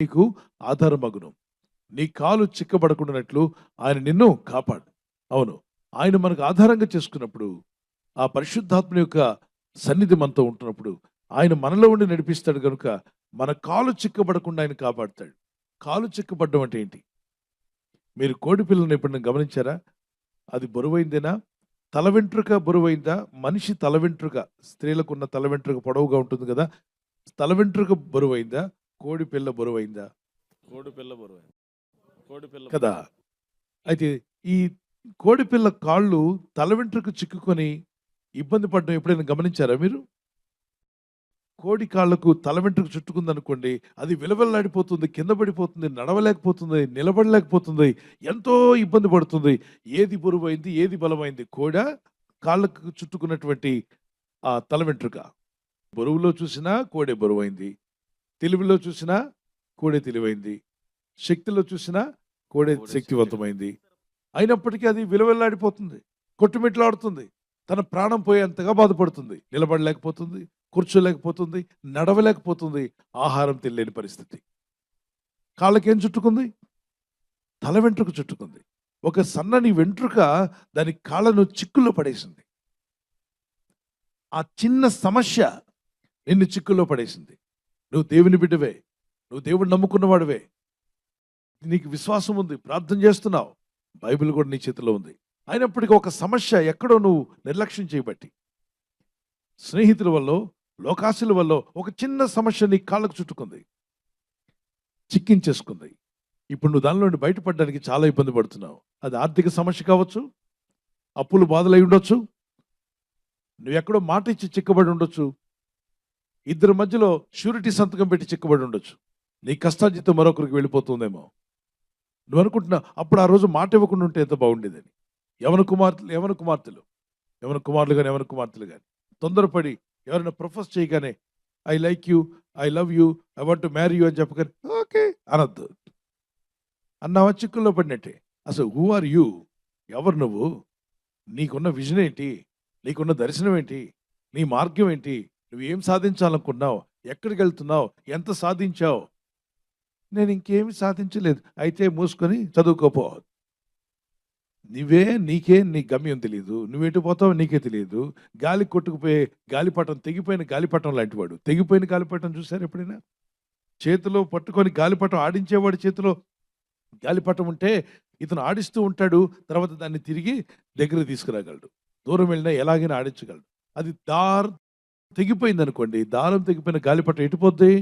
నీకు ఆధారమగును. నీ కాలు చిక్కబడకుండానట్లు ఆయన నిన్ను కాపాడు. అవును ఆయన మనకు ఆధారంగా చేసుకున్నప్పుడు ఆ పరిశుద్ధాత్మ యొక్క సన్నిధి మనతో ఉంటున్నప్పుడు ఆయన మనలో ఉండి నడిపిస్తాడు కనుక మన కాలు చిక్కబడకుండా ఆయన కాపాడుతాడు. కాలు చిక్కబడడం అంటే ఏంటి? మీరు కోడి పిల్లని ఎప్పుడైనా గమనించారా? అది బరువైందేనా? తల వెంట్రుక బరువైందా? మనిషి తల వెంట్రుక స్త్రీలకు ఉన్న తల వెంట్రుక పొడవుగా ఉంటుంది కదా తల వెంట్రుక బరువైందా? కోడి పిల్ల బరువైందా? కోడి పిల్ల బరువు కోడి పిల్ల కదా. అయితే ఈ కోడి పిల్ల కాళ్ళు తల వెంట్రుక చిక్కుకొని ఇబ్బంది పడడం ఎప్పుడైనా గమనించారా మీరు? కోడి కాళ్ళకు తల వెంట్రుక చుట్టుకుంది అనుకోండి అది విలవెల్లాడిపోతుంది కింద పడిపోతుంది నడవలేకపోతుంది నిలబడలేకపోతుంది ఎంతో ఇబ్బంది పడుతుంది. ఏది బరువైంది ఏది బలమైంది? కోడ? కాళ్ళకు చుట్టుకున్నటువంటి ఆ తల వెంట్రుక. బరువులో చూసినా కోడే బరువైంది. తెలివిలో చూసినా కోడే తెలివైంది. శక్తిలో చూసినా కోడే శక్తివంతమైంది. అయినప్పటికీ అది విలువెల్లాడిపోతుంది. కొట్టుమిట్లాడుతుంది. తన ప్రాణం పోయేంతగా బాధపడుతుంది. నిలబడలేకపోతుంది. కూర్చోలేకపోతుంది. నడవలేకపోతుంది. ఆహారం తెలియని పరిస్థితి. కాళ్ళకేం చుట్టుకుంది? తల వెంట్రుక చుట్టుకుంది. ఒక సన్నని వెంట్రుక దాని కాళ్ళను చిక్కుల్లో పడేసింది. ఆ చిన్న సమస్య నిన్ను చిక్కుల్లో పడేసింది. నువ్వు దేవుని బిడ్డవే. నువ్వు దేవుడు నమ్ముకున్నవాడివే. నీకు విశ్వాసం ఉంది ప్రార్థన చేస్తున్నావు. బైబిల్ కూడా నీ చేతిలో ఉంది. అయినప్పటికీ ఒక సమస్య ఎక్కడో నువ్వు నిర్లక్ష్యం చేయబట్టి. స్నేహితుల వల్ల లోకాసుల వల్ల ఒక చిన్న సమస్య నీ కాళ్ళకు చుట్టుకుంది. చిక్కించేసుకుంది. ఇప్పుడు నువ్వు దానిలో బయటపడడానికి చాలా ఇబ్బంది పడుతున్నావు. అది ఆర్థిక సమస్య కావచ్చు అప్పులు బాధలు అయి ఉండొచ్చు. నువ్వు ఎక్కడో మాట ఇచ్చి చిక్కబడి ఉండొచ్చు. ఇద్దరి మధ్యలో షూరిటీ సంతకం పెట్టి చిక్కబడి ఉండొచ్చు. నీ కష్టార్జితం మరొకరికి వెళ్ళిపోతుందేమో. నువ్వు అనుకుంటున్నా అప్పుడు ఆ రోజు మాట ఇవ్వకుండా ఉంటే ఎంత బాగుండేదని. యవన కుమార్తెలు యవన కుమార్తెలు. యవన కుమారులు కానీ యవన కుమార్తెలు కానీ తొందరపడి ఎవరైనా ప్రొఫెస్ చేయగానే I like you I love you I want to marry you అని చెప్పగానే ఓకే అనద్దు. అన్నావా? చిక్కుల్లో పడినట్టే. అసలు హూ ఆర్ యూ? ఎవరు నువ్వు? నీకున్న విజన్ ఏంటి? నీకున్న దర్శనం ఏంటి? నీ మార్గం ఏంటి? నువ్వు ఏం సాధించాలనుకున్నావు? ఎక్కడికి వెళ్తున్నావు? ఎంత సాధించావు? నేను ఇంకేమి సాధించలేదు. అయితే మూసుకొని చదువుకోపో. నువ్వే నీకే నీ గమ్యం తెలియదు నువ్వెటు పోతావో నీకే తెలియదు గాలి కొట్టుకుపోయే గాలిపటం తెగిపోయిన గాలిపటం లాంటివాడు. తెగిపోయిన గాలిపటం చూసారు ఎప్పుడైనా? చేతిలో పట్టుకొని గాలిపటం ఆడించేవాడు చేతిలో గాలిపటం ఉంటే ఇతను ఆడిస్తూ ఉంటాడు. తర్వాత దాన్ని తిరిగి దగ్గర తీసుకురాగలడు. దూరం వెళ్ళినా ఎలాగైనా ఆడించగలడు. అది దార్ తెగిపోయింది అనుకోండి దారం తెగిపోయిన గాలిపట ఎటుపోద్ది?